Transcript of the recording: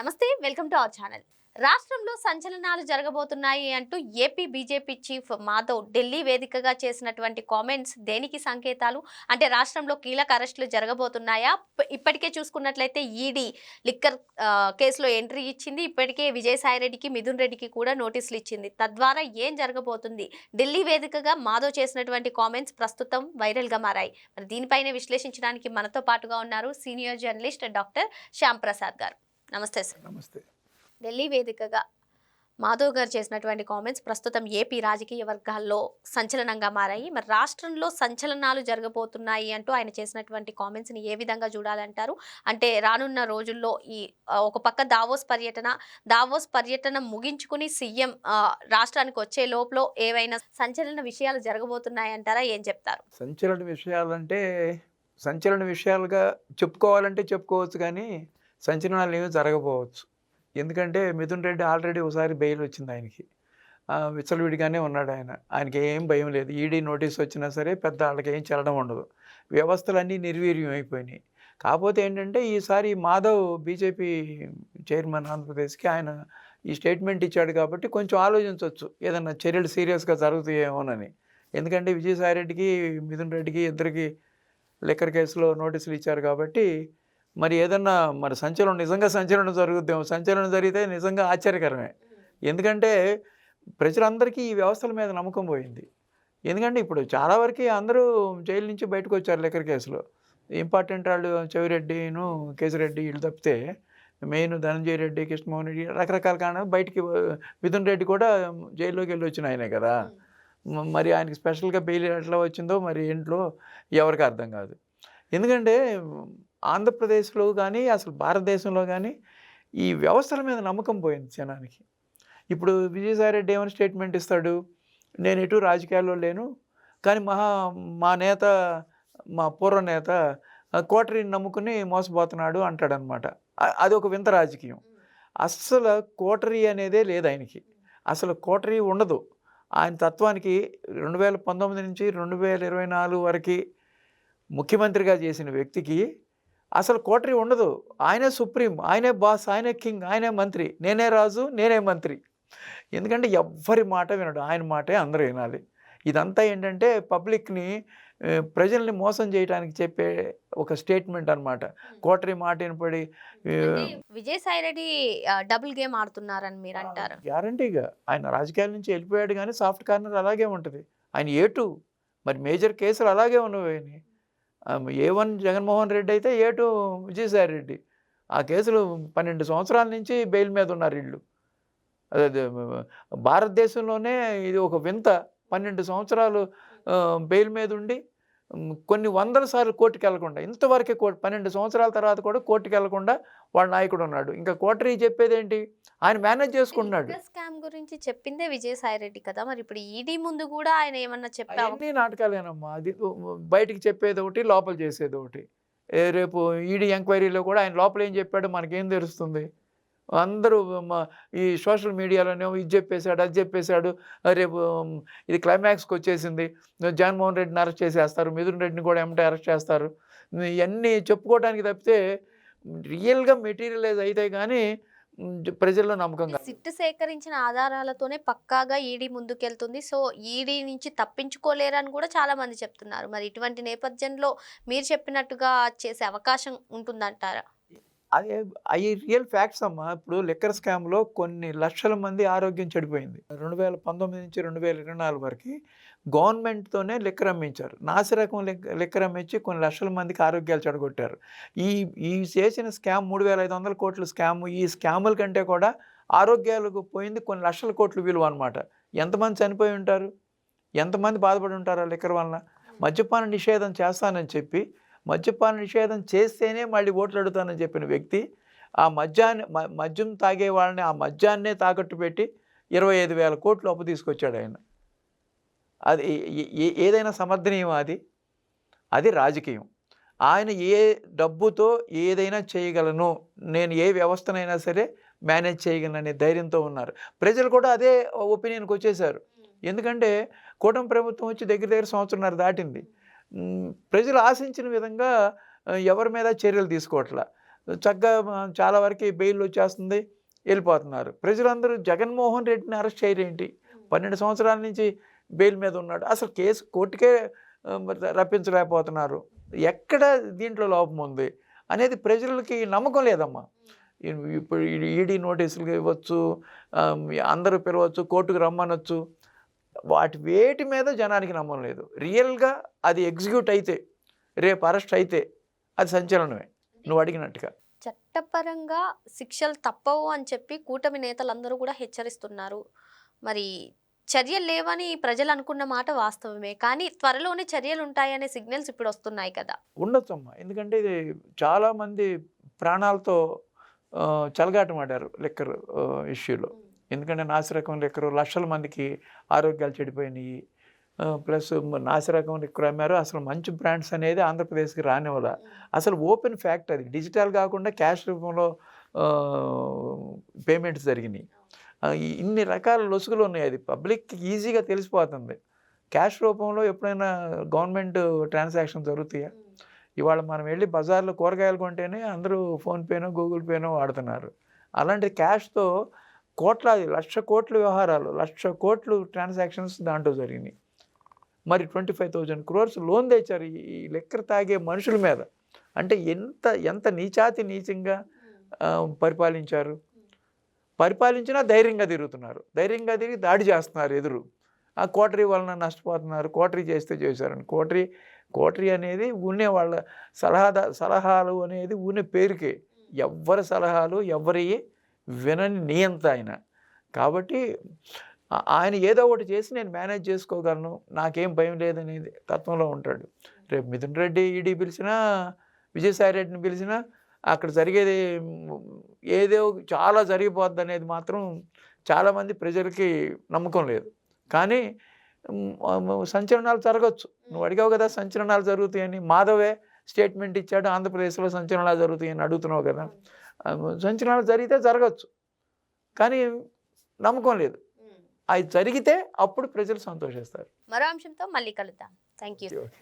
నమస్తే welcome to our channel. రాష్ట్రంలో సంచలనాలు జరగబోతున్నాయి అంటూ AP BJP chief Madhav Delhi వేదికగా చేసినటువంటి కామెంట్స్ దేనికి సంకేతాలు? అంటే రాష్ట్రంలో కీలక అరెస్టులు జరగబోతున్నాయా? ఇప్పటికే చూసుకున్నట్లయితే ఈడీ లిక్కర్ కేసులో ఎంట్రీ ఇచ్చింది. ఇప్పటికే విజయసాయిరెడ్డికి మిథున్ రెడ్డికి కూడా నోటీసులు ఇచ్చింది. తద్వారా ఏం జరగబోతుంది? ఢిల్లీ వేదికగా మాధవ్ చేసినటువంటి కామెంట్స్ ప్రస్తుతం వైరల్గా మారాయి. మరి దీనిపైన విశ్లేషించడానికి మనతో పాటుగా ఉన్నారు సీనియర్ జర్నలిస్ట్ డాక్టర్ శ్యాంప్రసాద్ గారు. నమస్తే సార్. నమస్తే. ఢిల్లీ వేదికగా మాధవ్ గారు చేసినటువంటి కామెంట్స్ ప్రస్తుతం ఏపీ రాజకీయ వర్గాల్లో సంచలనంగా మారాయి. మరి రాష్ట్రంలో సంచలనాలు జరగబోతున్నాయి అంటూ ఆయన చేసినటువంటి కామెంట్స్ని ఏ విధంగా చూడాలంటారు? అంటే రానున్న రోజుల్లో ఈ ఒక పక్క దావోస్ పర్యటన దావోస్ పర్యటన ముగించుకుని సీఎం రాష్ట్రానికి వచ్చే లోపల ఏవైనా సంచలన విషయాలు జరగబోతున్నాయి అంటారా? ఏం చెప్తారు? సంచలన విషయాలంటే సంచలన విషయాలుగా చెప్పుకోవాలంటే చెప్పుకోవచ్చు కానీ సంచలనాలు ఏమి జరగపోవచ్చు ఎందుకంటే మిథున్ రెడ్డి ఆల్రెడీ ఒకసారి బెయిల్ వచ్చింది ఆయనకి. విచ్చలవిడిగానే ఉన్నాడు ఆయన. ఆయనకి ఏం భయం లేదు. ఈడీ నోటీస్ వచ్చినా సరే పెద్ద వాళ్ళకి ఏం చెల్లడం ఉండదు. వ్యవస్థలన్నీ నిర్వీర్యం అయిపోయినాయి. కాకపోతే ఏంటంటే ఈసారి మాధవ్ బీజేపీ చైర్మన్ ఆంధ్రప్రదేశ్కి ఆయన ఈ స్టేట్మెంట్ ఇచ్చాడు కాబట్టి కొంచెం ఆలోచించవచ్చు ఏదన్నా చర్యలు సీరియస్గా జరుగుతాయేమోనని. ఎందుకంటే విజయసాయి రెడ్డికి మిథున్ రెడ్డికి ఇద్దరికి లిక్కర్ కేసులో నోటీసులు ఇచ్చారు కాబట్టి మరి ఏదన్నా మరి సంచలనం నిజంగా సంచలనం జరుగుద్దేమో. సంచలనం జరిగితే నిజంగా ఆశ్చర్యకరమే. ఎందుకంటే ప్రజలందరికీ ఈ వ్యవస్థల మీద నమ్మకం పోయింది. ఎందుకంటే ఇప్పుడు చాలా వరకు అందరూ జైలు నుంచి బయటకు వచ్చారు లిక్కర్ కేసులో. ఇంపార్టెంట్ వాళ్ళు చెవిరెడ్డిను కేసిరెడ్డి వీళ్ళు తప్పితే మెయిన్ ధనంజయ రెడ్డి కృష్ణమోహన్ రెడ్డి రకరకాల కారణాలు బయటికి మిథున్ రెడ్డి కూడా జైల్లోకి వెళ్ళి వచ్చిన ఆయనే కదా. మరి ఆయనకి స్పెషల్గా బెయిల్ ఎట్లా వచ్చిందో మరి ఏంట్లో ఎవరికి అర్థం కాదు. ఎందుకంటే ఆంధ్రప్రదేశ్లో కానీ అసలు భారతదేశంలో కానీ ఈ వ్యవస్థల మీద నమ్మకం పోయింది జనానికి. ఇప్పుడు విజయసాయి రెడ్డి ఏమైనా స్టేట్మెంట్ ఇస్తాడు? నేను ఎటు రాజకీయాల్లో లేను. కానీ మహా మా నేత మా పూర్వ నేత కోటరీని నమ్ముకుని మోసపోతున్నాడు అంటాడనమాట. అది ఒక వింత రాజకీయం. అస్సలు కోటరీ అనేదే లేదు ఆయనకి. అసలు కోటరీ ఉండదు. ఆయన తత్వానికి రెండు వేల పంతొమ్మిది నుంచి రెండు వేల ఇరవై నాలుగు వరకు ముఖ్యమంత్రిగా చేసిన వ్యక్తికి అసలు కోటరీ ఉండదు. ఆయనే సుప్రీం ఆయనే బాస్ ఆయనే కింగ్ ఆయనే మంత్రి. నేనే రాజు నేనే మంత్రి. ఎందుకంటే ఎవ్వరి మాట వినడు. ఆయన మాటే అందరూ వినాలి. ఇదంతా ఏంటంటే పబ్లిక్ని ప్రజల్ని మోసం చేయడానికి చెప్పే ఒక స్టేట్మెంట్ అన్నమాట. కోటరీ మాట వినపడి విజయసాయిరెడ్డి ఆ, డబుల్ గేమ్ ఆడుతున్నారని మీరు అంటారు. గ్యారంటీగా. ఆయన రాజకీయాల నుంచి వెళ్ళిపోయాడు కానీ సాఫ్ట్ కార్నర్ అలాగే ఉంటుంది. ఆయన ఏ టూ? మరి మేజర్ కేసులు అలాగే ఉన్నవి ఏ వన్ జగన్మోహన్ రెడ్డి అయితే ఏ టూ విజయసాయి రెడ్డి. ఆ కేసులు పన్నెండు సంవత్సరాల నుంచి బెయిల్ మీద ఉన్నారు వీళ్ళు. అదే అదే, భారతదేశంలోనే ఇది ఒక వింత. పన్నెండు సంవత్సరాలు బెయిల్ మీద ఉండి కొన్ని వందల సార్లు కోర్టుకి వెళ్ళకుండా ఇంతవరకే కోర్టు పన్నెండు సంవత్సరాల తర్వాత కూడా కోర్టుకి వెళ్ళకుండా వాళ్ళ నాయకుడు ఉన్నాడు. ఇంకా కోటరీ చెప్పేది ఏంటి ఆయన మేనేజ్ చేసుకుంటున్నాడు. స్కామ్ గురించి చెప్పిందే విజయసాయిరెడ్డి కదా మరి. ఇప్పుడు ఈడీ ముందు కూడా ఆయన ఏమన్నా చెప్పే అవ- అవన్నీ నాటకాలేనమ్మా. అది బయటికి చెప్పేది ఒకటి లోపల చేసేది ఒకటి. రేపు ఈడీ ఎంక్వైరీలో కూడా ఆయన లోపల ఏం చెప్పాడో మనకేం తెలుస్తుంది? అందరూ ఈ సోషల్ మీడియాలోనే ఇది చెప్పేశాడు అది చెప్పేశాడు రేపు ఇది క్లైమాక్స్కి వచ్చేసింది. జగన్మోహన్ రెడ్డిని అరెస్ట్ చేసేస్తారు మిథున్ రెడ్డిని కూడా ఏమంటే అరెస్ట్ చేస్తారు. ఇవన్నీ చెప్పుకోవడానికి తప్పితే రియల్గా మెటీరియలైజ్ అయితే కానీ ప్రజల్లో నమ్మకం సిట్ సేకరించిన ఆధారాలతోనే పక్కాగా ఈడీ ముందుకెళ్తుంది. సో ఈడీ నుంచి తప్పించుకోలేరని కూడా చాలా మంది చెప్తున్నారు. మరి ఇటువంటి నేపథ్యంలో మీరు చెప్పినట్టుగా చేసే అవకాశం ఉంటుందంటారా? అదే అవి రియల్ ఫ్యాక్ట్స్ అమ్మా. ఇప్పుడు లిక్కర్ స్కామ్లో కొన్ని లక్షల మంది ఆరోగ్యం చెడిపోయింది. రెండు వేల పంతొమ్మిది నుంచి రెండు వేల ఇరవై నాలుగు వరకు గవర్నమెంట్తోనే లిక్కర్ అమ్మించారు. నాసిరకం లిక్క లిక్కర్ అమ్మించి కొన్ని లక్షల మందికి ఆరోగ్యాలు చెడగొట్టారు. ఈ ఈ చేసిన స్కామ్ మూడు వేల ఐదు వందల కోట్ల స్కామ్ ఈ స్కాముల కంటే కూడా ఆరోగ్యాలకు పోయింది కొన్ని లక్షల కోట్ల విలువ అనమాట ఎంతమంది చనిపోయి ఉంటారు? ఎంతమంది బాధపడి ఉంటారు ఆ లిక్కర్ వలన? మద్యపాన నిషేధం చేస్తానని చెప్పి మద్యపాన నిషేధం చేస్తేనే మళ్ళీ ఓట్లు అడుగుతానని చెప్పిన వ్యక్తి ఆ మద్యాన్ని మద్యం తాగే వాళ్ళని ఆ మద్యాన్నే తాకట్టు పెట్టి ఇరవై ఐదు వేల కోట్లు అప్పు తీసుకొచ్చాడు ఆయన. అది ఏదైనా సమర్థనీయం అది? అది రాజకీయం. ఆయన ఏ డబ్బుతో ఏదైనా చేయగలను నేను ఏ వ్యవస్థనైనా సరే మేనేజ్ చేయగలను అనే ధైర్యంతో ఉన్నారు. ప్రజలు కూడా అదే ఒపీనియన్కి వచ్చేసారు. ఎందుకంటే కూటమి ప్రభుత్వం వచ్చి దగ్గర దగ్గర సంవత్సరంన్నర దాటింది. ప్రజలు ఆశించిన విధంగా ఎవరి మీద చర్యలు తీసుకోవట్లా. చక్కగా చాలా వరకు బెయిల్ వచ్చేస్తుంది వెళ్ళిపోతున్నారు. ప్రజలందరూ జగన్మోహన్ రెడ్డిని అరెస్ట్ చేయరేంటి? పన్నెండు సంవత్సరాల నుంచి బెయిల్ మీద ఉన్నాడు. అసలు కేసు కోర్టుకే రప్పించలేకపోతున్నారు. ఎక్కడ దీంట్లో లోపం ఉంది అనేది ప్రజలకి నమ్మకం లేదమ్మా. ఇప్పుడు ఈడీ నోటీసులు ఇవ్వచ్చు అందరూ పిలవచ్చు కోర్టుకు రమ్మనొచ్చు వాటి వేటి మీద జనానికి నమ్మకం లేదు. రియల్గా అది ఎగ్జిక్యూట్ అయితే రేపు అరెస్ట్ అయితే అది సంచలనమే. నువ్వు అడిగినట్టుగా. చట్టపరంగా శిక్షలు తప్పవు అని చెప్పి కూటమి నేతలందరూ కూడా హెచ్చరిస్తున్నారు. మరి చర్యలు లేవని ప్రజలు అనుకున్న మాట వాస్తవమే. కానీ త్వరలోనే చర్యలు ఉంటాయనే సిగ్నల్స్ ఇప్పుడు వస్తున్నాయి కదా. ఉండొచ్చమ్మా. ఎందుకంటే ఇది చాలామంది ప్రాణాలతో చెలగాటమాడారు లిక్కర్ ఇష్యూలో. ఎందుకంటే నాసిరకం లిక్కరు లక్షల మందికి ఆరోగ్యాలు చెడిపోయినాయి. ప్లస్ నాసిరకం లిక్కర్ అమ్మారు అసలు మంచి బ్రాండ్స్ అనేది ఆంధ్రప్రదేశ్కి రానివ్వాల. అసలు ఓపెన్ ఫ్యాక్ట్ అది. డిజిటల్ కాకుండా క్యాష్ రూపంలో పేమెంట్స్ జరిగినాయి. ఇన్ని రకాల లొసుగులు ఉన్నాయి. అది పబ్లిక్ ఈజీగా తెలిసిపోతుంది. క్యాష్ రూపంలో ఎప్పుడైనా గవర్నమెంట్ ట్రాన్సాక్షన్ జరుగుతాయా? ఇవాళ మనం వెళ్ళి బజార్లో కూరగాయలు కొంటేనే అందరూ ఫోన్పేనో గూగుల్ పేనో వాడుతున్నారు. అలాంటి క్యాష్తో కోట్లాది లక్ష కోట్ల వ్యవహారాలు లక్ష కోట్లు ట్రాన్సాక్షన్స్ దాంట్లో జరిగినాయి. మరి twenty five thousand crores loan తెచ్చారు ఈ- లెక్కర తాగే మనుషుల మీద. అంటే ఎంత ఎంత నీచాతి నీచంగా పరిపాలించారు? పరిపాలించినా ధైర్యంగా తిరుగుతున్నారు. ధైర్యంగా తిరిగి దాడి చేస్తున్నారు ఎదురు. ఆ కోటరీ వలన నష్టపోతున్నారు. కోటరీ చేస్తే చేశారని. కోటరీ కోటరీ అనేది ఊనే వాళ్ళ సలహాదా సలహాలు అనేది ఊనే పేరుకే. ఎవ్వరి సలహాలు ఎవరి వినని నియంత ఆయన. కాబట్టి ఆయన ఏదో ఒకటి చేసి నేను మేనేజ్ చేసుకోగలను నాకేం భయం లేదనేది తత్వంలో ఉంటాడు. రేపు మిథున్ రెడ్డి ఈడీ పిలిచినా విజయసాయి రెడ్డిని పిలిచినా అక్కడ జరిగేది ఏదో చాలా జరిగిపోద్ది అనేది మాత్రం చాలామంది ప్రజలకి నమ్మకం లేదు. కానీ సంచలనాలు జరగచ్చు. నువ్వు అడిగావు కదా సంచలనాలు జరుగుతాయని. మాధవే స్టేట్మెంట్ ఇచ్చాడు ఆంధ్రప్రదేశ్లో సంచలనాలు జరుగుతాయని అడుగుతున్నావు కదా. సంచలనాలు జరిగితే జరగచ్చు. కానీ నమ్మకం లేదు. అది జరిగితే అప్పుడు ప్రజలు సంతోషిస్తారు. మరో అంశంతో మళ్ళీ కలుద్దాం. Thank you